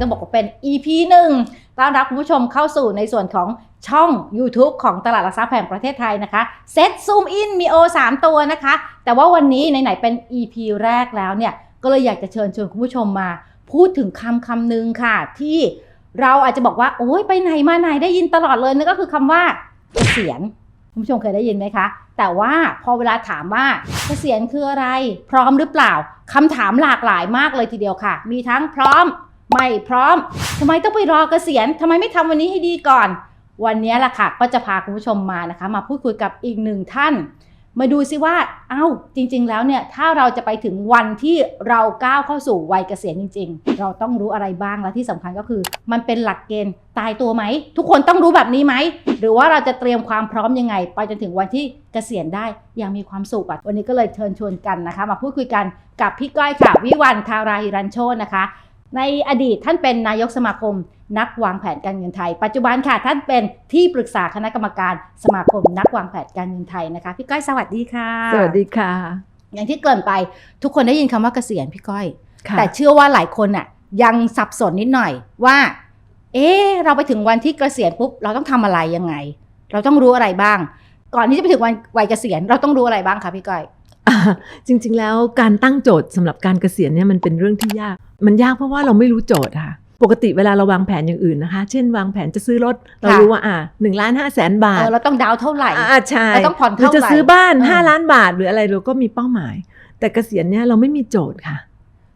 ต้องบอกว่าเป็น EP หนึ่งต้อนรับคุณผู้ชมเข้าสู่ในส่วนของช่อง YouTube ของตลาดหลักทรัพย์แห่งประเทศไทยนะคะเซ็ตซูมอินมีโอ3ตัวนะคะ แต่ว่าวันนี้ไหนๆเป็น EP แรกแล้วเนี่ย ก็เลยอยากจะเชิญชวนคุณผู้ชมมา พูดถึงคำคำหนึ่งค่ะ ที่เราอาจจะบอกว่า โอ้ยไปไหนมาไหนได้ยินตลอดเลยนั่นก็คือคำว่าเกษียณคุณผู้ชมเคยได้ยินไหมคะ แต่ว่าพอเวลาถามว่าเกษียณคืออะไร พร้อมหรือเปล่าคำถามหลากหลายมากเลยทีเดียวค่ะ มีทั้งพร้อม ไม่พร้อมทำไมต้องไปรอเกษียณทำไมไม่ทำวันนี้ให้ดีก่อน วันนี้ล่ะค่ะ ก็จะพาคุณผู้ชมมานะคะ มาพูดคุยกับอีกหนึ่งท่าน มาดูซิว่า เอ้า จริง ๆ แล้วเนี่ย ถ้าเราจะไปถึงวันที่เราก้าวเข้าสู่วัยเกษียณจริง ๆ เราต้องรู้อะไรบ้างและที่สำคัญก็คือ มันเป็นหลักเกณฑ์ตายตัวไหม ทุกคนต้องรู้แบบนี้ไหม หรือว่าเราจะเตรียมความพร้อมยังไง ไปจนถึงวันที่เกษียณได้อย่างมีความสุขอะวันนี้ก็เลยเชิญชวนกันนะคะ มาพูดคุยกันกับพี่ก้อยค่ะ วิวันทาราฮิรันโชนะคะ ในอดีตท่านเป็นนายกสมาคม นักวางแผนการเงินไทย ปัจจุบันค่ะท่านเป็นที่ปรึกษาคณะกรรมการสมาคม นักวางแผนการเงินไทยนะคะ พี่ก้อยสวัสดีค่ะ สวัสดีค่ะ อย่างที่เกริ่นไปทุกคนได้ยินคำว่าเกษียณพี่ก้อยค่ะแต่เชื่อว่าหลายคนน่ะยังสับสนนิดหน่อยว่า เอ๊ะเราไปถึงวันที่เกษียณปุ๊บเราต้องทำอะไรยังไง เราต้องรู้อะไรบ้าง ก่อนที่จะไปถึงวันวัยเกษียณเราต้องรู้อะไรบ้างคะพี่ก้อยอ่า จริงๆแล้วการตั้งโจทย์สำหรับการเกษียณเนี่ยมันเป็นเรื่องที่ยาก มันยากเพราะว่าเราไม่รู้โจทย์ค่ะ ปกติเวลาเราวางแผนอย่างอื่นนะคะ เช่นวางแผนจะซื้อรถ เราค่ะรู้ว่าอ่าหนึ่งล้านห้าแสนบาเอทอเราต้องดาวน์เท่าไหร่อ่าใช่เราต้องผ่อนหรือเท่าไหร่จะซื้อบ้านเออห้าล้านบาทหรืออะไรเราก็มีเป้าหมาย แต่เกษียณเนี่ยเราไม่มีโจทย์ค่ะ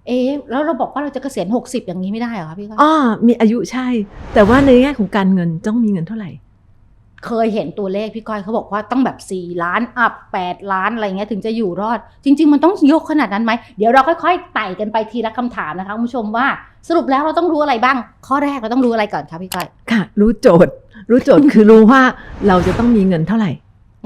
เอ๊ะแล้วเราบอกว่าเราจะเกษียณ 60 อย่างนี้ไม่ได้เหรอคะพี่ก้อยอ้อมีอายุใช่ แต่ว่าในแง่ของการเงินต้องมีเงินเท่าไหร่ เคยเห็นตัวเลขพี่ก้อยเขาบอกว่าต้องแบบ4ล้านอัพ8ล้านอะไรเงี้ยถึงจะอยู่รอด จริง ๆ มันต้องยกขนาดนั้นไหมเดี๋ยวเราค่อยๆไต่กันไปทีละคำถามนะคะคุณผู้ชมว่าสรุปแล้วเราต้องรู้อะไรบ้าง ข้อแรกเราต้องรู้อะไรก่อนคะพี่ก้อยค่ะ รู้โจทย์ รู้โจทย์คือรู้ว่าเราจะต้องมีเงินเท่าไหร่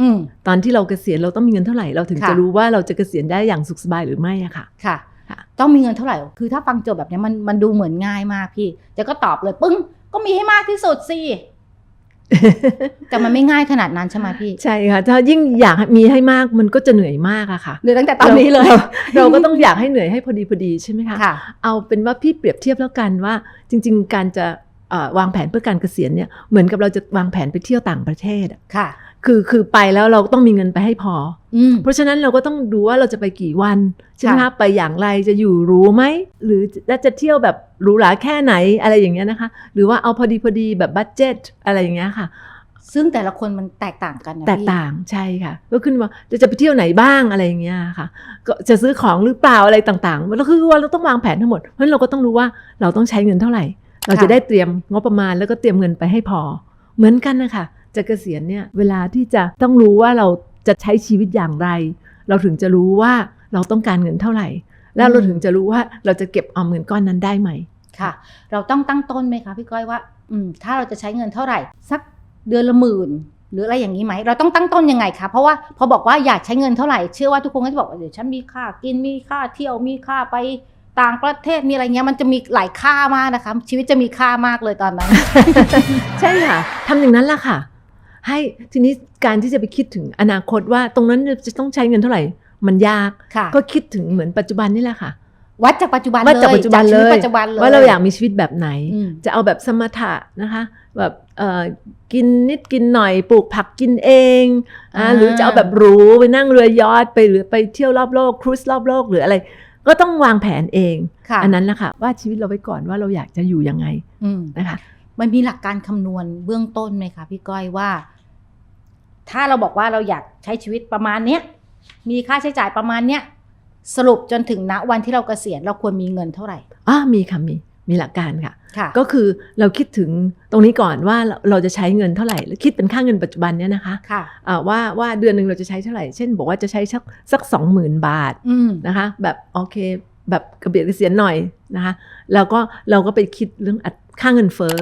อืมตอนที่เราเกษียณเราต้องมีเงินเท่าไหร่เราถึงค่ะจะรู้ว่าเราจะเกษียณได้อย่างสุขสบายหรือไม่อะค่ะค่ะค่ะต้องมีเงินเท่าไหร่ คือถ้าฟังโจทย์แบบเนี้ยมันมันดูเหมือนง่ายมากพี่จะก็ตอบเลยปึ้ง ก็มีให้มากที่สุดสิ แต่มันไม่ง่ายขนาดนั้นใช่ไหมพี่ ใช่ค่ะ ถ้ายิ่งอยากมีให้มากมันก็จะเหนื่อยมากอะค่ะหรือตั้งแต่ตอนนี้เลยราเราก็ต้องอยากให้เหนื่อยให้พอดีพอดีใช่ไหมคะค่ะเอาเป็นว่าพี่เปรียบเทียบแล้วกันว่า จริง ๆ การจะเอ่อวางแผนเพื่อการเกษียณเนี่ยเหมือนกับเราจะวางแผนไปเที่ยวต่างประเทศอะค่ะ คือคือไปแล้วเราต้องมีเงินไปให้พออืมเพราะฉะนั้นเราก็ต้องดูว่าเราจะไปกี่วันใช่ไหมค่ะคะไปอย่างไรจะอยู่หรู้ไหม หรือจะจะเที่ยวแบบหรูหราแค่ไหนอะไรอย่างเงี้ยนะคะ หรือว่าเอาพอดีพอดีแบบบัตเจ็ตอะไรอย่างเงี้ยค่ะซึ่งแต่ละคนมันแตกต่างกันนะแตกพี่ต่างใช่ค่ะ ก็ขึ้นว่าจะจะไปเที่ยวไหนบ้างอะไรอย่างเงี้ยค่ะ ก็จะซื้อของหรือเปล่าอะไรต่างๆแล้วคือว่าเราต้องวางแผนทั้งหมด เพราะฉะนั้นเราก็ต้องรู้ว่าเราต้องใช้เงินเท่าไหร่ เราจะได้เตรียมงบประมาณแล้วก็เตรียมเงินไปให้พอ เหมือนกันนะคะ จะเกษียณเนี่ยเวลาที่จะต้องรู้ว่าเราจะใช้ชีวิตอย่างไร เราถึงจะรู้ว่าเราต้องการเงินเท่าไหร่ แล้วเราถึงจะรู้ว่าเราจะเก็บออมเงินก้อนนั้นได้ไหมค่ะ เราต้องตั้งต้นไหมคะพี่ก้อยว่าอืถ้าเราจะใช้เงินเท่าไหร่ สักเดือนละหมื่นหรืออะไรอย่างนี้ไหม เราต้องตั้งต้นยังไงคะเพราะว่าพอบอกว่าอยากใช้เงินเท่าไหร่เชื่อว่าทุกคนก็จะบอกเดี๋ยวฉันมีค่ากินมีค่าเที่ยวมีค่าไปต่างประเทศมีอะไรเงี้ยมันจะมีหลายค่ามากนะคะ ชีวิตจะมีค่ามากเลยตอนนั้น ใช่ค่ะทำอย่างนั้นแหละค่ะ ให้ทีนี้การที่จะไปคิดถึงอนาคตว่าตรงนั้นจะต้องใช้เงินเท่าไหร่ มันยากค่ะก็คิดถึงเหมือนปัจจุบันนี่แหละค่ะ วัดจากปัจจุบันเลยว่าจากปัจจุบันเลชีวิตยปัจจุบันเลยว่าเราอยากมีชีวิตแบบไหนอืมจะเอาแบบสมถะนะคะแบบเอ่อกินนิดกินหน่อยปลูกผักกินเองอ่าอ่าหรือจะเอาแบบหรูไปนั่งเรือยอชต์ไปหรือไปเที่ยวรอบโลกครูซรอบโลกหรืออะไร ก็ต้องวางแผนเองค่ะอันนั้นแหละค่ะว่าชีวิตเราไว้ก่อนว่าเราอยากจะอยู่ยังไงอืมนะคะมันมีหลักการคำนวณเบื้องต้นไหมคะพี่ก้อยว่า ถ้าเราบอกว่าเราอยากใช้ชีวิตประมาณเนี้ยมีค่าใช้จ่ายประมาณเนี้ยสรุปจนถึงณวันที่เราเกษียณเราควรมีเงินเท่าไหร่อ่ามีค่ะมีมีหลักการค่ะค่ะก็คือเราคิดถึงตรงนี้ก่อนว่าเราเราจะใช้เงินเท่าไหร่แล้วคิดเป็นค่าเงินปัจจุบันเนี่ยนะคะค่ะอ่าว่าว่าเดือนหนึ่งเราจะใช้เท่าไหร่ เช่น บอกว่าจะใช้สักสักสองหมื่นบาทอืมนะคะ แบบโอเค แบบกระเบียดกระเสียนหน่อยนะคะแล้วก็เราก็ไปคิดเรื่องอัดค่าเงินเฟ้อ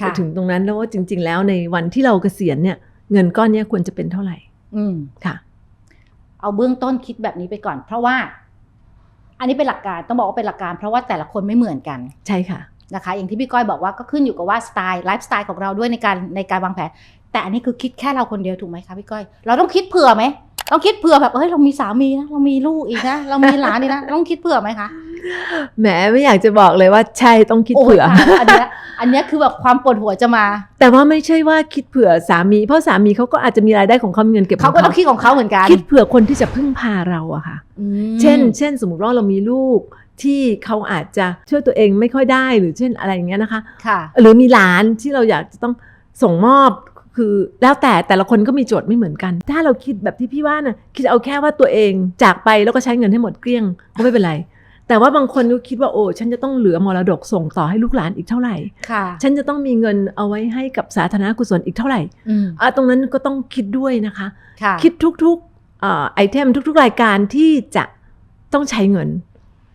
ค่ะไปถึงตรงนั้นแล้วว่าจริง ๆ แล้วในวันที่เราเกษียณเนี่ย เงินก้อนเนี้ยควรจะเป็นเท่าไหร่ อืมค่ะ เอาเบื้องต้นคิดแบบนี้ไปก่อน เพราะว่า อันนี้เป็นหลักการต้องบอกว่าเป็นหลักการ เพราะว่าแต่ละคนไม่เหมือนกัน ใช่ค่ะนะคะ อย่างที่พี่ก้อยบอกว่าก็ขึ้นอยู่กับว่าสไตล์ไลฟ์สไตล์ของเราด้วยในการในการวางแผน แต่อันนี้คือคิดแค่เราคนเดียวถูกไหมคะพี่ก้อย เราต้องคิดเผื่อไหมต้องคิดเผื่อแบบเฮ้ยเรามีสามีนะเรามีลูกอีกนะเรามีหลานอีกนะต้องคิดเผื่อไหมคะ แหมไม่อยากจะบอกเลยว่าใช่ต้องคิดโอ้ยเผื่อตายแล้วอันเนี้ยอันเนี้ยคือแบบความปวดหัวจะมา แต่ว่าไม่ใช่ว่าคิดเผื่อสามี เพราะสามีเขาก็อาจจะมีรายได้ของเขามีเงินเก็บขเขาองก็ต้องคิดของเขาเหมือนกัน คิดเผื่อคนที่จะพึ่งพาเราอะค่ะอืมเช่น เช่น สมมติว่าเรามีลูกที่เขาอาจจะช่วยตัวเองไม่ค่อยได้หรือเช่นอะไรอย่างเงี้ยนะคะค่ะ หรือมีหลานที่เราอยากจะต้องส่งมอบคือแล้วแต่แต่ละคนก็มีโจทย์ไม่เหมือนกัน ถ้าเราคิดแบบที่พี่ว่านะคิดเอาแค่ว่าตัวเองจากไปแล้วก็ใช้เงินให้หมดเกลี้ยงก็ไม่เป็นไร แต่ว่าบางคนก็คิดว่าโอ้ฉันจะต้องเหลือมรดกส่งต่อให้ลูกหลานอีกเท่าไหร่ค่ะ ฉันจะต้องมีเงินเอาไว้ให้กับสาธารณกุศลอีกเท่าไหร่อืมอะตรงนั้นก็ต้องคิดด้วยนะคะค่ะคิดทุกๆเอ่อไอเทมทุก ๆ รายการที่จะต้องใช้เงิน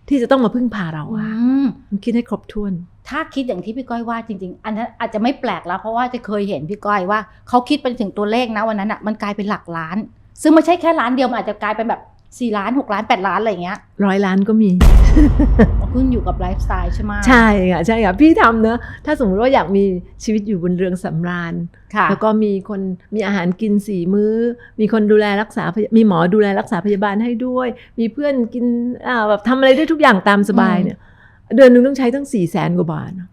ที่จะต้องมาพึ่งพาเราอือะมคิดให้ครบถ้วน ถ้าคิดอย่างที่พี่ก้อยว่าจริง ๆ อันนั้นอาจจะไม่แปลกแล้ว เพราะว่าจะเคยเห็นพี่ก้อยว่าเขาคิดไปถึงตัวเลขนะวันนั้นอะมันกลายเป็นหลักล้าน ซึ่งไม่ใช่แค่ล้านเดียวมันอาจจะกลายเป็นแบบ 4ล้าน6ล้าน8ล้านอะไรอย่างเงี้ยร้อยล้านก็มีขึ้นอยู่กับไลฟ์สไตล์ใช่ไหมใช่ค่ะใช่ค่ะพี่ทำเนอะถ้าสมมุติว่าอยากมีชีวิตอยู่บนเรืองสำราญค่ะแล้วก็มีคนมีอาหารกินสี่มื้อ มีคนดูแลรักษาพยมีหมอดูแลรักษาพยาบาลให้ด้วย มีเพื่อนกินอ่าแบบทำอะไรได้ทุกอย่างตามสบายเนี่ย เดือนหนึงต้องใช้ตั้งสี่แสนกว่าบาทนะ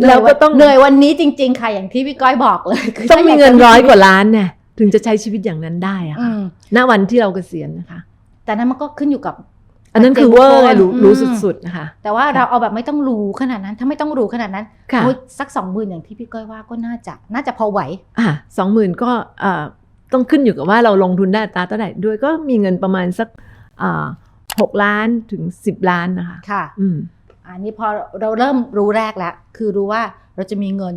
เราเราก็ก็ต้ต้อองงเหนื่อยวันนี้จริง ๆ ค่ะอย่างที่พี่ก้อยบอกเลยคืต้องมีถ้าเงินจะร้อยกว่าล้านเนี่ย ถึงจะใช้ชีวิตอย่างนั้นได้อะอืค่ะมณวันที่เราเกษียณนะคะ แต่นั้นมันก็ขึ้นอยู่กับ อันนั้นคือเวอร์ไงรู้อืมรู้สุดๆนะคะแต่ว่าเราเอาแบบไม่ต้องรู้ขนาดนั้น ถ้าไม่ต้องรู้ขนาดนั้นค่ะโอ้ยสักสองหมื่นอย่างที่พี่ก้อยว่าก็น่าจะน่าจะพอไหวอะสองหมื่นก็เอ่อต้องขึ้นอยู่กับว่าเราลงทุนได้อัตราเท่าไหร่ด้วยก็มีเงินประมาณสักอ่าหกล้านถึงสิบล้านนะคะค่ะอืมอันนี้พอเราเริ่มรู้แรกแล้วคือรู้ว่าเราจะมีเงิน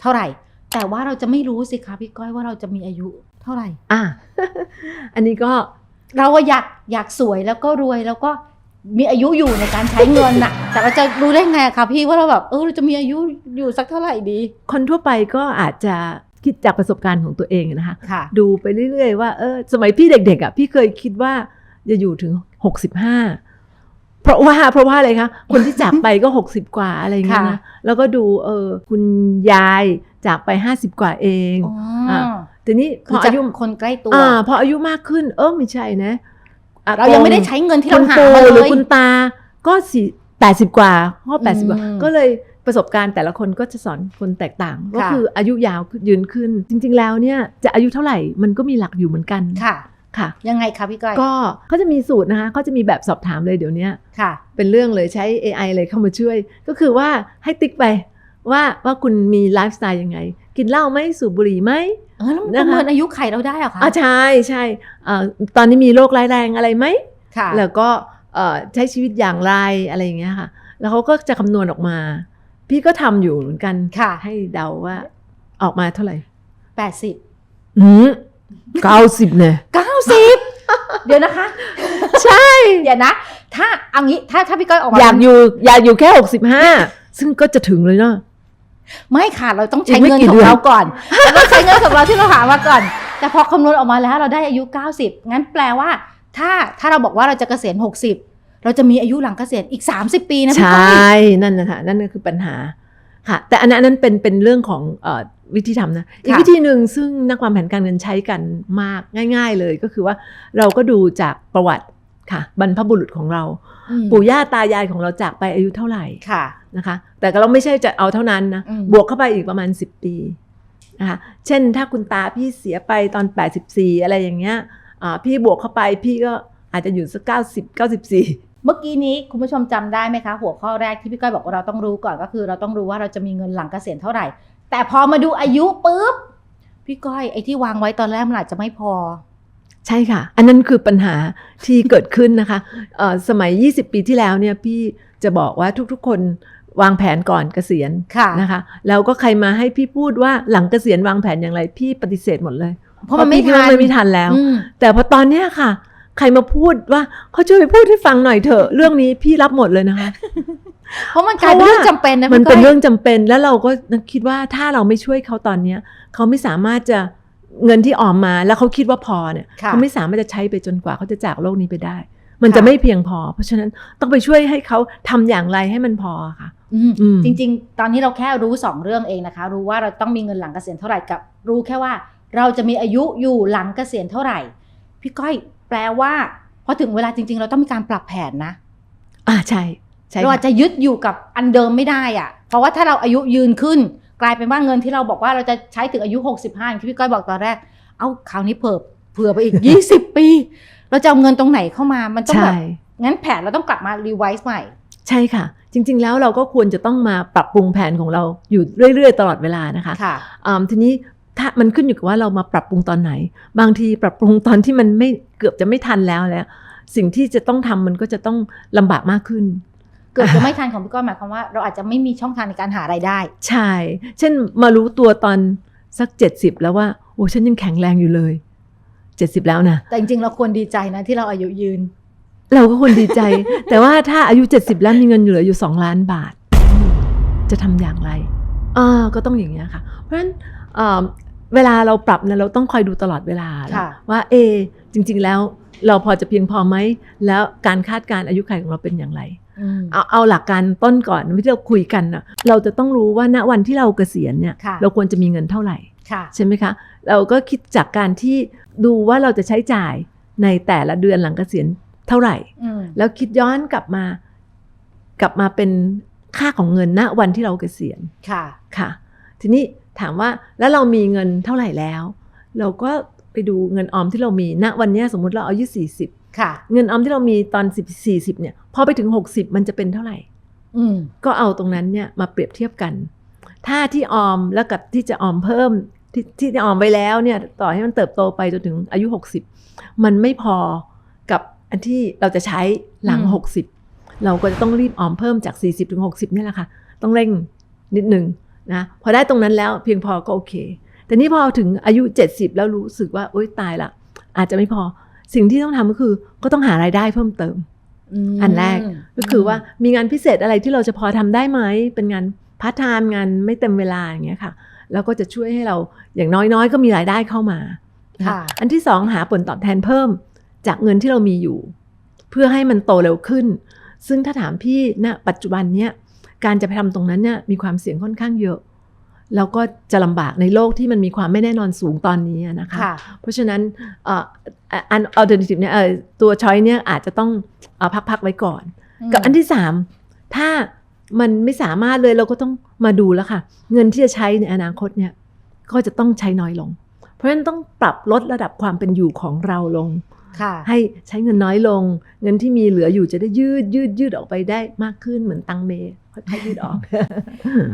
เท่าไหร่ แต่ว่าเราจะไม่รู้สิคะพี่ก้อยว่าเราจะมีอายุเท่าไหร่ อะ อันนี้ก็เราอะอยากอยากสวยแล้วก็รวยแล้วก็มีอายุอยู่ในการใช้เงินน่ะ แต่เราจะรู้ได้ไงอะคะพี่ว่าเราแบบเออเราจะมีอายุอยู่สักเท่าไหร่ดี คนทั่วไปก็อาจจะคิดจากประสบการณ์ของตัวเองนะคะค่ะดูไปเรื่อยๆว่าเออสมัยพี่เด็กๆอะพี่เคยคิดว่าจะอยู่ถึงหกสิบห้าเพราะว่าเพราะว่าอะไรคะคนที่จากไปก็หกสิบกว่าอะไรอย่างเงี้ยนะค่ะแล้วก็ดูเออคุณยาย จากไปห้าสิบกว่าเองอ๋ออะทีนี้พคืออจากอายุคนใกล้ตัวอ่าพออายุมากขึ้น เออไม่ใช่นะอเรายังไม่ได้ใช้เงินที่คุเราณหาปู่มาหเลรือยคุณตาก็สี่แปดสิบกว่าพ่อแปดสิบกว่าอืมก็เลยประสบการณ์แต่ละคนก็จะสอนคนแตกต่าง ก็ค่ะคืออายุยาวยืนขึ้น จริง ๆ แล้วเนี่ยจะอายุเท่าไหร่มันก็มีหลักอยู่เหมือนกันค่ะค่ะ ยังไงคะพี่ก้อยก็เขาจะมีสูตรนะคะเขาจะมีแบบสอบถามเลยเดี๋ยวนี้ค่ะ เป็นเรื่องเลยใช้ AI เลยเข้ามาช่วย ก็คือว่าให้ติ๊กไป ว่าว่าคุณมีไลฟ์สไตล์ยังไง กินเหล้าไหมสูบบุหรี่ไหมเออแล้วมันนะประคะเมินอายุไขเราได้เหรอคะอ่าใช่ใช่อ่าตอนนี้มีโรคร้ายแรงอะไรไหมค่ะแล้วก็เอ่อใช้ชีวิตอย่างไรอะไรอย่างเงี้ยค่ะ แล้วเขาก็จะคำนวณออกมา พี่ก็ทำอยู่เหมือนกันค่ะ ให้เดาว่าออกมาเท่าไหร่แปดสิบอืมเก้าสิบเนี่ยเก้าสิบเดี๋ยวนะคะ ใช่เดี๋ยวนะ ถ้าเอางี้ถ้าถ้าพี่ก้อยออกมาอยากอยู่อยากอยู่แค่หกสิบห้าซึ่งก็จะถึงเลยเนาะ ไม่ค่ะเราต้องใช้อีกไม่เงินกี่ของเดือนเราก่อนเราต้องใช้เงินของเราที่เราหามาก่อน แต่พอคำนวณออกมาแล้วเราได้อายุ 90 งั้นแปลว่า ถ้าถ้าเราบอกว่าเราจะเกษียณ 60 เราจะมีอายุหลังเกษียณอีก 30 ปีนะใชพี่ก้อย่นั่นนะคะนั่นก็คือปัญหาค่ะ แต่อันนั้นอันนั้นเป็นเป็นเรื่องของเออวิธีทำนะอีกวิธีหนึ่งซึ่งนักวางแผนการเงินใช้กันมากง่าย ๆ เลยก็คือว่าเราก็ดูจากประวัติค่ะ บรรพบุรุษของเราอืมปู่ย่าตายายของเราจากไปอายุเท่าไหร่ค่ะ นะคะ แต่ก็เราไม่ใช่จะเอาเท่านั้นนะอืมบวกเข้าไปอีกประมาณ 10 ปีนะคะเช่นถ้าคุณตาพี่เสียไปตอน 84 อะไรอย่างเงี้ยอ่าพี่บวกเข้าไปพี่ก็อาจจะอยู่สัก 90 94เมื่อกี้นี้คุณผู้ชมจำได้ไหมคะ หัวข้อแรกที่พี่ก้อยบอกว่าเราต้องรู้ก่อนก็คือ เราต้องรู้ว่าเราจะมีเงินหลังเกษียณเท่าไหร่ แต่พอมาดูอายุปุ๊บพี่ก้อยไอ้ที่วางไว้ตอนแรกมันอาจจะไม่พอ ใช่ค่ะ อันนั้นคือปัญหาที่เกิดขึ้นนะคะเอ่อสมัย 20 ปีที่แล้วเนี่ยพี่จะบอกว่าทุกๆคน วางแผนก่อนเกษียณค่ะนะคะแล้วก็ใครมาให้พี่พูดว่าหลังเกษียณวางแผนอย่างไร พี่ปฏิเสธหมดเลย เพราะมันไม่พี่คิดทัว่านมันไม่ทันแล้วอืมแต่พอตอนเนี้ยค่ะ ใครมาพูดว่าเขาช่วยไปพูดให้ฟังหน่อยเถอะ เรื่องนี้พี่รับหมดเลยนะคะ เพราะมันกลายเป็นเรื่องจำเป็นนะมันพี่ก้เป็อนยเรื่องจำเป็นแล้วเราก็คิดว่าถ้าเราไม่ช่วยเขาตอนเนี้ยเขาไม่สามารถจะเงินที่ออมมาแล้วเขาคิดว่าพอเนี่ยค่ะเขาไม่สามารถจะใช้ไปจนกว่าเขาจะจากโลกนี้ไปได้ มันค่ะจะไม่เพียงพอ เพราะฉะนั้นต้องไปช่วยให้เขาทำอย่างไรให้มันพอค่ะอืมอืมจริง ๆ ตอนนี้เราแค่รู้สองเรื่องเองนะคะ รู้ว่าเราต้องมีเงินหลังเกษียณเท่าไหร่กับ รู้แค่ว่าเราจะมีอายุอยู่หลังเกษียณเท่าไหร่ พี่ก้อยแปลว่าพออถึงเวลาจริง ๆ เราต้องมีการปรับแผนนะ อ่าใช่ใช่เราอาจค่ะจะยึดอยู่กับอันเดิมไม่ได้อะเพราะว่าถ้าเราอายุยืนขึ้น กลายเป็นว่าเงินที่เราบอกว่าเราจะใช้ถึงอายุ 65อย่างที่พี่ก้อยบอกตอนแรก เอาคราวนี้เผื่อเผื่อไปอีก 20 ปี เราจะเอาเงินตรงไหนเข้ามามันต้องใช่แบบงั้นแผนเราต้องกลับมารีไวซ์ใหม่ ใช่ค่ะ จริง ๆ แล้วเราก็ควรจะต้องมาปรับปรุงแผนของเราอยู่เรื่อยๆ ตลอดเวลานะคะค่ะอ่าทีนี้ถ้ามันขึ้นอยู่กับว่าเรามาปรับปรุงตอนไหน บางทีปรับปรุงตอนที่มันไม่เกือบจะไม่ทันแล้วแล้ว สิ่งที่จะต้องทำมันก็จะต้องลำบากมากขึ้น เกิดจะไม่ทันของพี่ก้อยหมายความว่าเราอาจจะไม่มีช่องทางในการหารายได้ ใช่ เช่นมารู้ตัวตอนสักเจ็ดสิบแล้วว่าโอ้ฉันยังแข็งแรงอยู่เลย เจ็ดสิบแล้วนะ แต่จริงๆ เราควรดีใจนะที่เราอายุยืน เราก็ควรดีใจ แต่ว่าถ้าอายุเจ็ดสิบแล้วมีเงินเหลืออยู่สองล้านบาท จะทำอย่างไรอ่าก็ต้องอย่างนี้ยค่ะ เพราะฉะนั้นเอ่อเวลาเราปรับเนี่ยเราต้องคอยดูตลอดเวลาค่ะว่าเอ จริง ๆ แล้วเราพอจะเพียงพอไหม แล้วการคาดการณ์อายุขัยของเราเป็นอย่างไรอืมเอาเอาหลักการต้นก่อนที่เราคุยกันนะเราจะต้องรู้ว่าณวันที่เราเกษียณเนี่ยค่ะเราควรจะมีเงินเท่าไหร่ค่ะใช่ไหมคะ เราก็คิดจากการที่ดูว่าเราจะใช้จ่ายในแต่ละเดือนหลังเกษียณเท่าไหร่อืมแล้วคิดย้อนกลับมากลับมาเป็นค่าของเงินณวันที่เราเกษียณค่ะค่ะ ทีนี้ถามว่าแล้วเรามีเงินเท่าไหร่แล้ว เราก็ไปดูเงินออมที่เรามีณวันเนี้ยสมมุติเราอายุ40ค่ะเงินออมที่เรามีตอน10 40เนี่ยพอไปถึง60มันจะเป็นเท่าไหร่อืมก็เอาตรงนั้นเนี่ยมาเปรียบเทียบกัน ถ้าที่ออมแล้วกับที่จะออมเพิ่ม ที่ที่จะออมไว้แล้วเนี่ยต่อให้มันเติบโตไปจนถึงอายุ 60 มันไม่พอกับอันที่เราจะใช้หลังอืม60 เราก็จะต้องรีบออมเพิ่มจาก 40ถึง60เนี่ยแหละค่ะ ต้องเร่งนิดนึงนะพอได้ตรงนั้นแล้วเพียงพอก็โอเค แต่นี่พอถึงอายุ 70 แล้วรู้สึกว่าโอ๊ยตายละ อาจจะไม่พอสิ่งที่ต้องทำก็คือก็ต้องหารายได้เพิ่มเติมมอันแรกก็คือว่ามีงานพิเศษอะไรที่เราจะพอทำได้ไหมเป็นงานพาร์ทไทม์งานไม่เต็มเวลาอย่างเงี้ยค่ะ แล้วก็จะช่วยให้เราอย่างน้อยๆ ก็มีรายได้เข้ามานะค่ะอันที่สองหาผลตอบแทนเพิ่มจากเงินที่เรามีอยู่ เพื่อให้มันโตเร็วขึ้น ซึ่งถ้าถามพี่ณปัจจุบันเนี้ยการจะไปทำตรงนั้นเนี่ยมีความเสี่ยงค่อนข้างเยอะ แล้วก็จะลำบากในโลกที่มันมีความไม่แน่นอนสูงตอนนี้อะนะคะค่ะเพราะฉะนั้นเอ่ออันอัลเทอร์เนทีฟเนี่ยเอ่อตัวช้อยเนี่ยอาจจะต้องเอ่อพักๆไว้ก่อน กับอันที่สามถ้า มันไม่สามารถเลยเราก็ต้องมาดูแล้วค่ะ เงินที่จะใช้ในอนาคตเนี่ยก็จะต้องใช้น้อยลง เพราะฉะนั้นต้องปรับลดระดับความเป็นอยู่ของเราลงค่ะให้ใช้เงินน้อยลง เงินที่มีเหลืออยู่จะได้ยืดยืดยืดออกไปได้มากขึ้นเหมือนตังเมค่อยๆยืดออก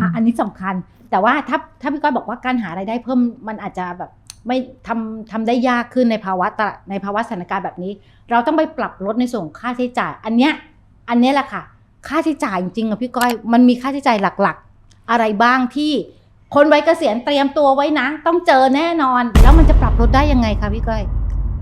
อะอันนี้สำคัญ แต่ว่าถ้าถ้าพี่ก้อยบอกว่าการหารายได้เพิ่มมันอาจจะแบบไม่ทำทำได้ยากขึ้นในภาวะตลาดในภาวะสถานการณ์แบบนี้ เราต้องไปปรับลดในส่วนของค่าใช้จ่าย อันเนี้ยอันเนี้ยแหละค่ะ ค่าใช้จ่ายจริงๆอะพี่ก้อยมันมีค่าใช้จ่ายหลักๆ อะไรบ้างที่คนวัยเกษียณเตรียมตัวไว้นะ ต้องเจอแน่นอน แล้วมันจะปรับลดได้ยังไงคะพี่ก้อย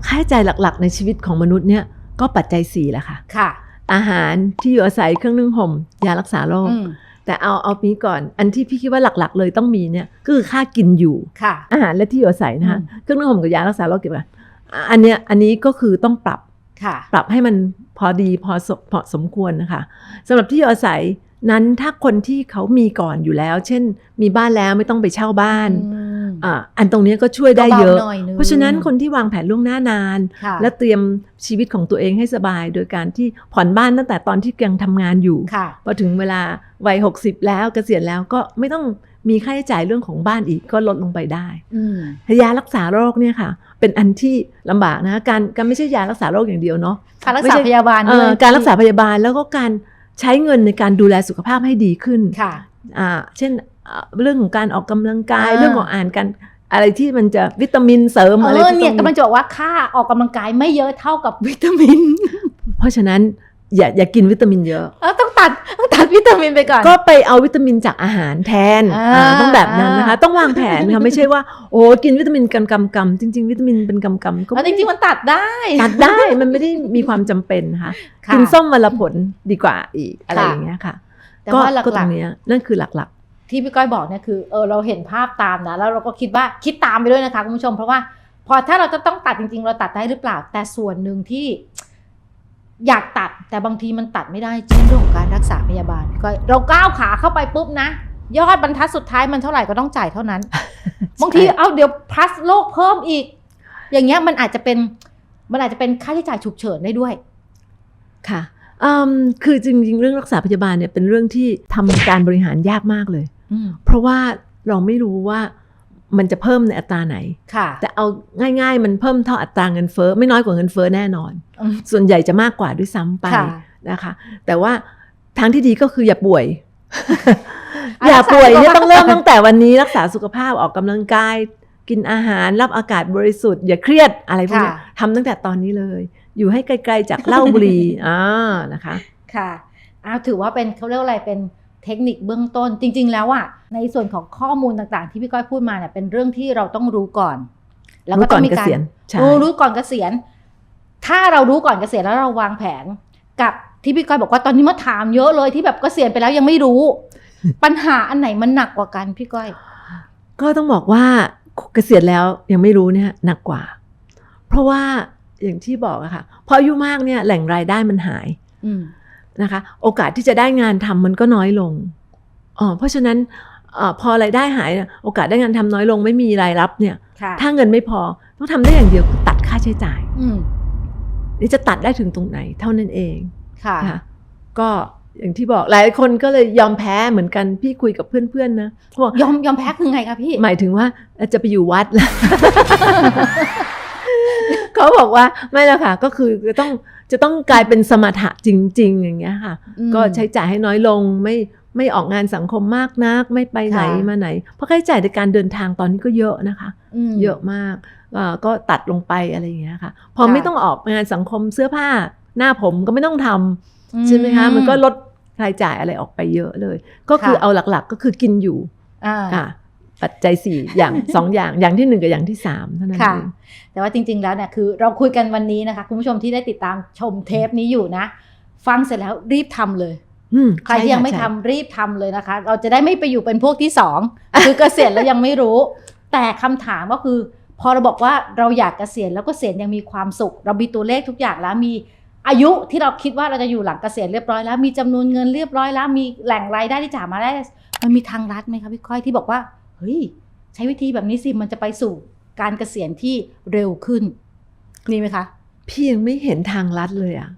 ค่าใช้จ่ายหลักๆ ในชีวิตของมนุษย์เนี่ยก็ปัจจัยสี่แหละค่ะค่ะ อาหารที่อยู่อาศัยเครื่องนึ่งห่มยารักษาโรคอืมแต่เอาเอานี้ก่อนอันที่พี่คิดว่าหลักๆ เลยต้องมีเนี่ยก็คือค่ากินอยู่ค่ะอาหารและที่อยู่อาศัยนะคะอืมเครื่องนึ่งห่มกับยารักษาโรคเก็บไว้อะอันเนี้ยอันนี้ก็คือต้องปรับค่ะ ปรับให้มันพอดีพอสมพอสมควรนะคะสำหรับที่อยู่อาศัยนั้นถ้าคนที่เขามีก่อนอยู่แล้ว เช่น มีบ้านแล้วไม่ต้องไปเช่าบ้านอืมอะอันตรงเนี้ยก็ช่วยได้เยอะก็บาหน่นึงเพราะฉะนั้นคนที่วางแผนล่วงหน้านานค่ะและเตรียมชีวิตของตัวเองให้สบาย โดยการที่ผ่อนบ้านตั้งแต่ตอนที่ยังทำงานอยู่ค่ะพอถึงเวลาวัย60แล้วเกษียณแล้วก็ไม่ต้อง มีค่าใช้จ่ายเรื่องของบ้านอีกก็ลดลงไปได้อืมยารักษาโรคเนี่ยค่ะ เป็นอันที่ลำบากนะการการไม่ใช่ยารักษาโรคอย่างเดียวเนาะการรักไม่ษาใช่พยาบาลเอ่ด้วยอการรักษาพยาบาลแล้วก็การใช้เงินในการดูแลสุขภาพให้ดีขึ้นค่ะอ่าเช่นอ่าเรื่องของการออกกำลังกายอ่าเรื่องของอ่านกันอะไรที่มันจะวิตามินเสริมเออะไรอที่เนี่ยต้องกำลังจะบอกว่าค่าออกกำลังกายไม่เยอะเท่ากับวิตามิน เพราะฉะนั้น อย่าอย่ากินวิตามินเยอะเออต้องตัดต้องตัดวิตามินไปก่อน ก็ไปเอาวิตามินจากอาหารแทนอ่าอ่าต้องแบบนั้นนะคะอ่าต้องวางแผนค่ะไม่ใช่ว่า โอ้กินวิตามินกันกำกำจริง ๆ วิตามินเป็นกำกำก็แล้วจไม่ริงๆมันตัดได้ตัดได้มันไม่ได้มีความจำเป็นนะคะค่ะกินส้มวันละผลดีกว่าอีกอะไรค่ะอย่างเงี้ยค่ะแต่ก็ว่าหก็ตลัรกงเนี้ยนั่นคือหลักๆ ที่พี่ก้อยบอกเนี่ยคือเออเราเห็นภาพตามนะแล้วเราก็คิดว่าคิดตามไปด้วยนะคะคุณผู้ชม เพราะว่า พอถ้าเราจะต้องตัดจริง ๆ เราตัดได้หรือเปล่าแต่ส่วนหนึ่งที่ อยากตัดแต่บางทีมันตัดไม่ได้เช่นเรื่องของการรักษาพยาบาลพี่ก้อยเราก้าวขาเข้าไปปุ๊บนะ ยอดบรรทัดสุดท้ายมันเท่าไหร่ก็ต้องจ่ายเท่านั้นๆบางทีเอาเดี๋ยวพลัสโลกเพิ่มอีก อย่างเงี้ยมันอาจจะเป็นมันอาจจะเป็นค่าใช้จ่ายฉุกเฉินได้ด้วย ค่ะอืมคือจริงๆ เรื่องรักษาพยาบาลเนี่ยเป็นเรื่องที่ทำการบริหารยากมากเลยอืมเพราะว่าเราไม่รู้ว่า มันจะเพิ่มในอัตราไหนค่ะแต่เอาง่าย ๆ มันเพิ่มเท่าอัตราเงินเฟ้อไม่น้อยกว่าเงินเฟ้อแน่นอนอืมส่วนใหญ่จะมากกว่าด้วยซ้ำไปค่ะนะคะ แต่ว่าทางที่ดีก็คืออย่าป่วยอะอย่าป่วยรักษาสุขภาพเนี่ยต้องเริ่มตั้งแต่วันนี้รักษาสุขภาพออกกำลังกาย กินอาหารรับอากาศบริสุทธิ์ อย่าเครียดอะไรพวกเนี้ยค่ะทำตั้งแต่ตอนนี้เลย อยู่ให้ไกลๆจากเหล้าบุหรี่อ่านะคะ ค่ะอ้าวถือว่าเป็นเขาเรียกว่าอะไรเป็น เทคนิคเบื้องต้นจริง ๆ แล้วอะในส่วนของข้อมูลต่างๆ ที่พี่ก้อยพูดมาเนี่ยเป็นเรื่องที่เราต้องรู้ก่อน แล้วก็รู้ต้ก่ออนงมีเกการษียณใช่รู้รู้ก่อนเกษียณ ถ้าเรารู้ก่อนเกษียณแล้วเราวางแผนกับที่พี่ก้อยบอกว่าตอนนี้มาถามเยอะเลยที่แบบเกษียณไปแล้วยังไม่รู้ ปัญหาอันไหนมันหนักกว่ากันพี่ก้อย ก็ต้องบอกว่าเกษียณแล้วยังไม่รู้เนี่ยหนักกว่า เพราะว่าอย่างที่บอกอะค่ะพออายุมากเนี่ยแหล่งรายได้มันหายอืม นะคะ โอกาสที่จะได้งานทำมันก็น้อยลงอ๋อเพราะฉะนั้นเออพอรายได้หายเนี่ยโอกาสได้งานทำน้อยลงไม่มีรายรับเนี่ยค่ะถ้าเงินไม่พอต้องทำได้อย่างเดียวคือตัดค่าใช้จ่ายอืมนี่จะตัดได้ถึงตรงไหน เท่านั้นเองค่ะค่ะก็อย่างที่บอกหลายคนก็เลยยอมแพ้เหมือนกันพี่คุยกับเพื่อนๆนะเขาบอกยอมยอมแพ้คือไงคะพี่ หมายถึงว่าจะไปอยู่วัดแล้ว เขาบอกว่าไม่ละค่ะก็คือจะต้องจะต้องกลายเป็นสมถะจริง ๆ อย่างเงี้ยค่ะอืมก็ใช้จ่ายให้น้อยลงไม่ไม่ออกงานสังคมมากนัก ไม่ไปไหนค่ะมาไหน เพราะค่าใช้จ่ายในการเดินทางตอนนี้ก็เยอะนะคะมเยอะมากอ่าก็ตัดลงไปอะไรอย่างเงี้ยค่ะ พอค่ะไม่ต้องออกงานสังคมเสื้อผ้าหน้าผมก็ไม่ต้องทำใช่ไหมคะมันก็ลดรายจ่ายอะไรออกไปเยอะเลย ก็คือค่ะเอาหลักๆก็คือกินอยู่อ่าค่ะ ปัจจัยสี่อย่างสองอย่างอย่างที่หนึ่งกับอย่างที่สามเท่านั้นค่ะเองแต่ว่าจริง ๆ แล้วเนี่ยคือเราคุยกันวันนี้นะคะ คุณผู้ชมที่ได้ติดตามชมเทปนี้อยู่นะ ฟังเสร็จแล้วรีบทำเลยอืมใครที่ยังไม่ใช่ทำรีบทำเลยนะคะ เราจะได้ไม่ไปอยู่เป็นพวกที่สองคือเกษียณแล้วยังไม่รู้ แต่คำถามก็คือ พอเราบอกว่าเราอยากเกษียณแล้วก็เกษียณยังมีความสุข เรามีตัวเลขทุกอย่างแล้วมีอายุที่เราคิดว่าเราจะอยู่หลังเกษียณเรียบร้อยแล้ว มีจำนวนเงินเรียบร้อยแล้ว มีแหล่งรายได้ที่จ่ายมาได้ มันมีทางลัดไหมคะพี่ก้อยที่บอกว่า เฮ้ยใช้วิธีแบบนี้สิมันจะไปสู่การเกษียณที่เร็วขึ้นมีไหมคะ พี่ยังไม่เห็นทางลัดเลยอะ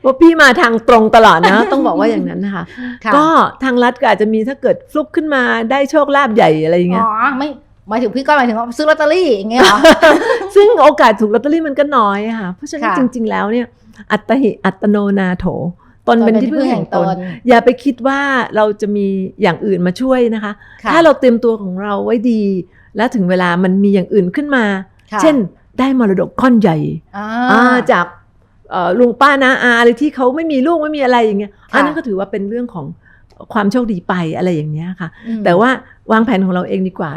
เพราะพี่มาทางตรงตลอดนะ ต้องบอกว่าอย่างนั้นนะคะค่ะก็ทางลัดก็อาจจะมีถ้าเกิดฟลุกขึ้นมาได้โชคลาภใหญ่อะไรอย่างเงี้ยอ๋อไม่หมายถึงพี่ก้อยหมายถึงว่าซื้อลอตเตอรี่อย่างเงี้ยเหรอซึ่งโอกาสถูกลอตเตอรี่มันก็น้อยอะค่ะ เพราะฉะนั้นค่ะจริง ๆ แล้วเนี่ย อัตหิอัตโนนาโถ ตนเป็นที่พึ่งแห่งตน อย่าไปคิดว่าเราจะมีอย่างอื่นมาช่วยนะคะค่ะถ้าเราเตรียมตัวของเราไว้ดี แล้วถึงเวลามันมีอย่างอื่นขึ้นมาค่ะเช่นได้มรดกก้อนใหญ่อ่าอ่าจากเอ่อลุงป้านาอาอะไรที่เขาไม่มีลูกไม่มีอะไรอย่างเงี้ยค่ะอันนั้นก็ถือว่าเป็นเรื่องของความโชคดีไปอะไรอย่างเงี้ยค่ะอืมแต่ว่าวางแผนของเราเองดีกว่า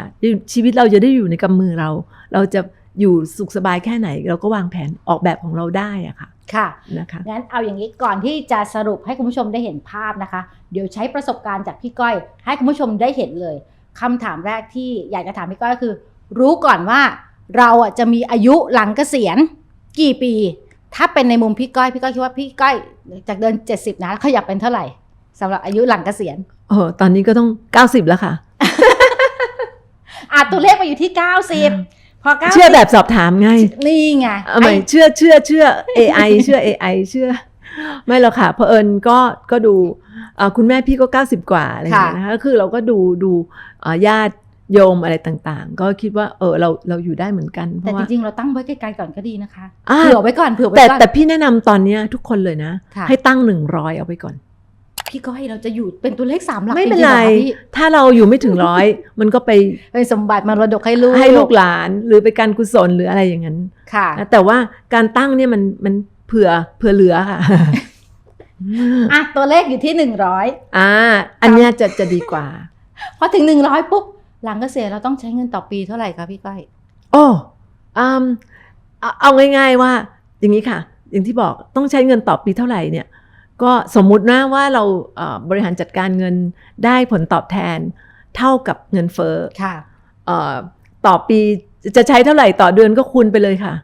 ชีวิตเราจะได้อยู่ในกำมือเรา เราจะอยู่สุขสบายแค่ไหน เราก็วางแผนออกแบบของเราได้อะค่ะ ค่ะนะคะงั้นเอาอย่างนี้ก่อนที่จะสรุปให้คุณผู้ชมได้เห็นภาพนะคะ เดี๋ยวใช้ประสบการณ์จากพี่ก้อย ให้คุณผู้ชมได้เห็นเลยคำถามแรกที่อยากจะถามพี่ก้อยก็คือ รู้ก่อนว่าเราอะจะมีอายุหลังเกษียณกี่ปี ถ้าเป็นในมุมพี่ก้อยพี่ก้อยคิดว่าพี่ก้อยจากเดิน 70 นะเขาอยากเป็นเท่าไหร่สำหรับอายุหลังเกษียณโอ้โหตอนนี้ก็ต้อง 90 แล้วค่ะอาตัวเลขมาอยู่ที่ 90พ อ90เชื่อแบบสอบถามไงนี่ไงเอาใหม่ไอ้เชื่อเชื่อเชื่อ AI เชื่อ AI เชื่อ ไม่หรอกค่ะเพอเอิญก็ก็ดูเอ่อคุณแม่พี่ก็ 90 กว่าอะไรอย่างเงี้ยนะคะก็คือเราก็ดูดูเอ่อญาติโยมอะไรต่างๆ ก็คิดว่าเออเราเราอยู่ได้เหมือนกันเพแต่ราะจว่าริงๆ เราตั้งไว้ไกลๆก่อนก็ดีนะคะอ่าเผื่อไว้ก่อนเผื่อไว้แต่ก่อนแต่พี่แนะนำตอนเนี้ยทุกคนเลยนะค่ะให้ตั้ง100เอาไปก่อน พี่ก้อยเราจะอยู่เป็นตัวเลขสามหลักไม่เป็นจงๆไรหอคะพี่ถ้าเราอยู่ไม่ถึงร้อย มันก็ไปเป็นสมบัติมรดกให้ลูกให้ลูกหลานหรือไปการกุศลหรืออะไรอย่างนั้น ค่ะนะแต่ว่าการตั้งเนี่ยมันมันเผื่อเผื่อเหลือค่ะอะตัวเลขอยู่ที่หนึ่งร้อยอ่า อันเนี้ยจะจะดีกว่าพอถึงหนึ่งร้อยปุ๊บหลังเกษียณเราต้องใช้เงินต่อปีเท่าไหร่คะพี่ก้อยโอ้อืมเอาเอาง่าย ๆว่า อย่างนี้ค่ะ อย่างที่บอกต้องใช้เงินต่อปีเท่าไหร่เนี่ย ก็สมมุตินะว่าเราเอ่อบริหารจัดการเงินได้ผลตอบแทนเท่ากับเงินเฟ้อค่ะเอ่อต่อปีจะใช้เท่าไหร่ต่อเดือนก็คูณไปเลยค่ะ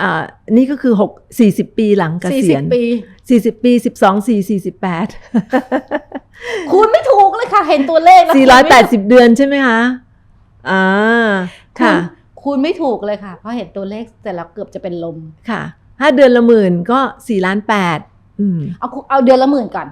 อ่านี่ก็คือหกสี่สิบปีหลังเกสี่ษีสิยบณปีสี่สิบปีสิบสองสี่สี่สิบแปดคูณไม่ถูกเลยค่ะ เห็นตัวเลขแล้วสี่ร้อยแปดสิบเดือนใช่ไหมคะอ่าค่ะค่ะคูณไม่ถูกเลยค่ะ เพราะเห็นตัวเลขแต่แล้วเกือบจะเป็นลมค่ะ ถ้าเดือนละหมื่นก็สี่ล้านแปดอืม เอาเอาเดือนละหมื่นก่อน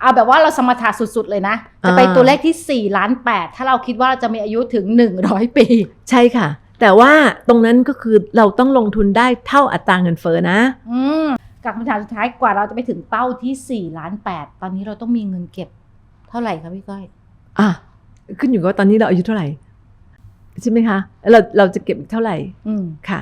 เอาแบบว่าเราสมถะสุดๆเลยนะ จะไปอ่าตัวเลขที่4ล้าน8ถ้าเราคิดว่าเราจะมีอายุถึง100ปี ใช่ค่ะ แต่ว่าตรงนั้นก็คือเราต้องลงทุนได้เท่าอัตราเงินเฟ้อนะอืมกับคำถามสุดท้ายกว่าเราจะไปถึงเป้าที่4ล้าน8ตอนนี้เราต้องมีเงินเก็บ เท่าไหร่คะพี่ก้อย อะขึ้นอยู่กับว่าตอนนี้เราอายุเท่าไหร่ใช่ไหมคะแล้วเราเราจะเก็บอีกเท่าไหร่อืมค่ะ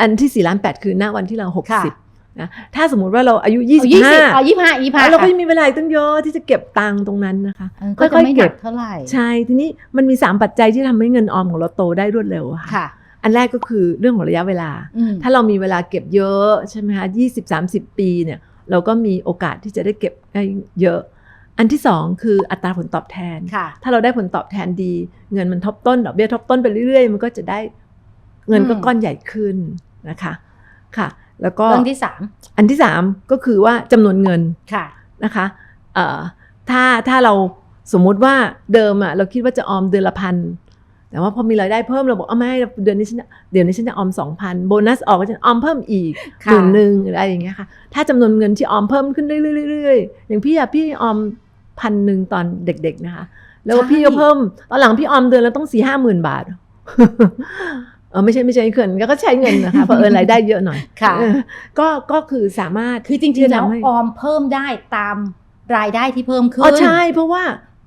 อันที่สี่ล้านแปดคือณวันที่เราหกค่ะสิบ นะถ้าสมมุติว่าเราอายุยี่เอาสิบยี่สิห้าบเอายี่ห้ายี่ห้าเราก็ยังมีเวลาอีกตั้งเยอะที่จะเก็บตังค์ตรงนั้นนะคะก็จะค่อยๆไม่หเก็นับกเท่าไหร่ใช่ทีนี้มันมีสามปัจจัยที่ทำให้เงินออมของเราโตได้รวดเร็วอะค่ะค่ะ อันแรกก็คือเรื่องของระยะเวลาอืมถ้าเรามีเวลาเก็บเยอะใช่ไหมคะยี่สิบสามสิบปีเนี่ยเราก็มีโอกาสที่จะได้เก็บได้เยอะ อันที่สองคืออัตราผลตอบแทนค่ะถ้าเราได้ผลตอบแทนดี เงินมันทบต้นดอกเบี้ยทบต้นไปเรื่อยๆ มันก็จะได้เงินก็อืมก้อนใหญ่ขึ้นนะคะ ค่ะ แล้วก็เรื่องที่สามอันที่สามก็คือว่าจำนวนเงินค่ะนะคะเอ่อถ้าถ้าเราสมมุติว่าเดิมอะเราคิดว่าจะออมเดือนละพันแต่ว่าพอมีรายได้เพิ่มเราบอกเอาไม่เดือนนี้ฉันเดี๋ยวนี้ฉันจะออมสองพันโบนัสออกก็จะออมเพิ่มอีกค่ะหมื่นหนึ่งหรืออะไรอย่างเงี้ยค่ะ ถ้าจำนวนเงินที่ออมเพิ่มขึ้นเรื่อยๆๆๆอย่างพี่อะพี่ออมพันหนึ่งตอนเด็ก ๆนะคะ แล้วก็พี่ก็เพิ่มตอนหลังพี่ออมเดือนแล้วต้องสี่ห้าหมื่นบาท เออไม่ใช่ไม่ใช่เงินก็ใช้เงินนะคะเพราะเอิญรายได้เยอะหน่อยค่ะเออก็ก็คือสามารถคือจริงๆแล้วที่จะทำให้ออมเพิ่มได้ตามรายได้ที่เพิ่มขึ้นอ๋อใช่ เพราะว่า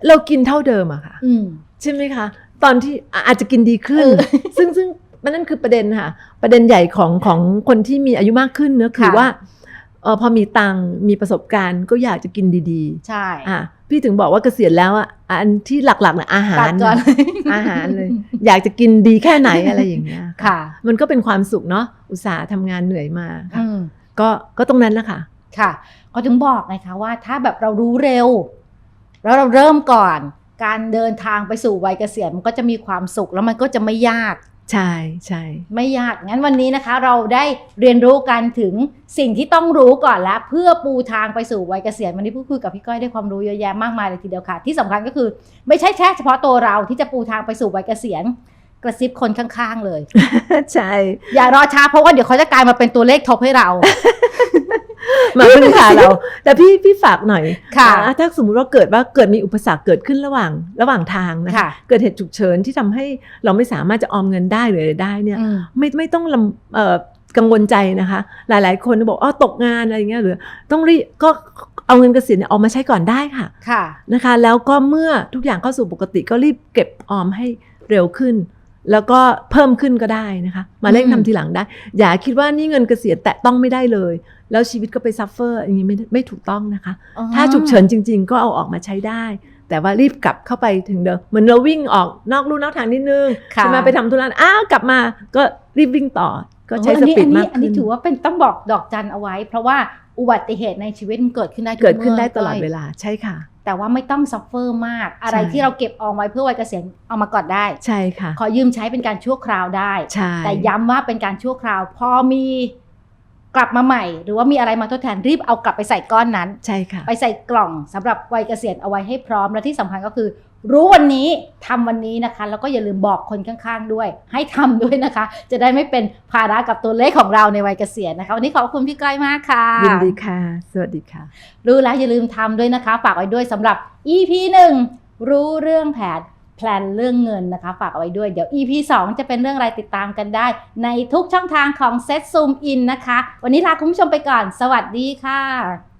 เรากินเท่าเดิมอะค่ะอืมใช่ไหมคะ ตอนที่อะอาจจะกินดีขึ้นเออซึ่งซึ่งมันนั่นคือประเด็นค่ะ ประเด็นใหญ่ของของคนที่มีอายุมากขึ้นเนอะคือค่ะว่าเออพอมีตังค์มีประสบการณ์ก็อยากจะกินดีใช่ๆอะ พี่ถึงบอกว่าเกษียณแล้วอะอันที่หลักๆเนี่ยอาหาตัรดก่อนอาหารเลย อยากจะกินดีแค่ไหนอะไรอย่างเงี้ยค่ะ มันก็เป็นความสุขเนาะอุตส่าห์ทำงานเหนื่อยมาค่ะอืมก็ก็ตรงนั้นแหละค่ะค่ะก็ถึงบอกไงคะว่าถ้าแบบเรารู้เร็ว แล้วเราเริ่มก่อน การเดินทางไปสู่วัยเกษียณมันก็จะมีความสุขแล้วมันก็จะไม่ยาก ใช่ใช่ไม่ยากงั้นวันนี้นะคะ เราได้เรียนรู้กันถึงสิ่งที่ต้องรู้ก่อนแล้วเพื่อปูทางไปสู่วัยเกษียณวันนี้พูดคุยกับพี่ก้อยได้ความรู้เยอะแยะมากมายเลยทีเดียวค่ะ ที่สำคัญก็คือไม่ใช่แค่เฉพาะตัวเราที่จะปูทางไปสู่วัยเกษียณกระซิบคนข้างๆเลย ใช่ อย่ารอช้าเพราะว่าเดี๋ยวเขาจะกลายมาเป็นตัวเลขทบให้เรา มาพึ่งพาเรา แต่พี่พี่ฝากหน่อยค่ะอ่าถ้าสมมุติว่าเกิดว่าเกิดมีอุปสรรคเกิดขึ้นระหว่างระหว่างทางนะค่ะเกิดเหตุฉุกเฉินที่ทำให้เราไม่สามารถจะออมเงินได้หรืออะไรได้เนี่ยอืมไม่ไม่ต้องลำเอ่อกังวลใจนะคะ หลาย ๆ คนบอกอ๋อตกงานอะไรเงี้ยหรือต้องรีบก็เอาเงินเกษียณเนี่ยออกมาใช้ก่อนได้ค่ะค่ะนะคะ แล้วก็เมื่อทุกอย่างเข้าสู่ปกติก็รีบเก็บออมให้เร็วขึ้น แล้วก็เพิ่มขึ้นก็ได้นะคะ มาเร่งอืมทำทีหลังได้ อย่าคิดว่านี่เงินเกษียณแตะต้องไม่ได้เลย แล้วชีวิตก็ไปซัฟเฟอร์อย่างนี้ไม่ไม่ถูกต้องนะคะอ๋อถ้าฉุกเฉินจริง ๆ ก็เอาออกมาใช้ได้ แต่ว่ารีบกลับเข้าไปถึงเดิมเหมือนเราวิ่งออกนอกลู่นอกทางนิดนึงค่ะใช่ไหมไปทำธุระอ้าวกลับมาก็รีบวิ่งต่อก็ใช้โอ้สอันนี้ปีดอันมานี้กอันขึ้นี้นถือว่าเป็นต้องบอกดอกจันเอาไว้ เพราะว่าอุบัติเหตุในชีวิตมันเกิดขึ้นได้ทุเกิดขึ้นได้มื่ตลอดก้ยเวลาใช่ค่ะ แต่ว่าไม่ต้องซัฟเฟอร์มาก อะไรใช่ที่เราเก็บออมไว้เพื่อวัยเกษียณเอามาก่อนได้ ใช่ค่ะ ขอยืมใช้เป็นการชั่วคราวได้ใช่แต่ย้ำว่าเป็นการชั่วคราว พอมี กลับมาใหม่ หรือว่ามีอะไรมาทดแทนรีบเอากลับไปใส่ก้อนนั้น ใช่ค่ะ ไปใส่กล่องสำหรับวัยเกษียณเอาไว้ให้พร้อมและที่สำคัญก็คือ รู้วันนี้ทำวันนี้นะคะ แล้วก็อย่าลืมบอกคนข้างๆด้วย ให้ทำด้วยนะคะ จะได้ไม่เป็นภาระกับตัวเลขของเราในวัยเกษียณนะคะ วันนี้ขอบคุณพี่ก้อยมากค่ะยินดีค่ะ สวัสดีค่ะ รู้แล้วอย่าลืมทำด้วยนะคะ ฝากไว้ด้วยสำหรับ EP 1รู้เรื่องแผน แพลนเรื่องเงินนะคะ ฝากเอาไว้ด้วยเดี๋ยว EP 2 จะเป็นเรื่องอะไรติดตามกันได้ ในทุกช่องทางของ Set Zoom In นะคะ วันนี้ลาคุณผู้ชมไปก่อน สวัสดีค่ะ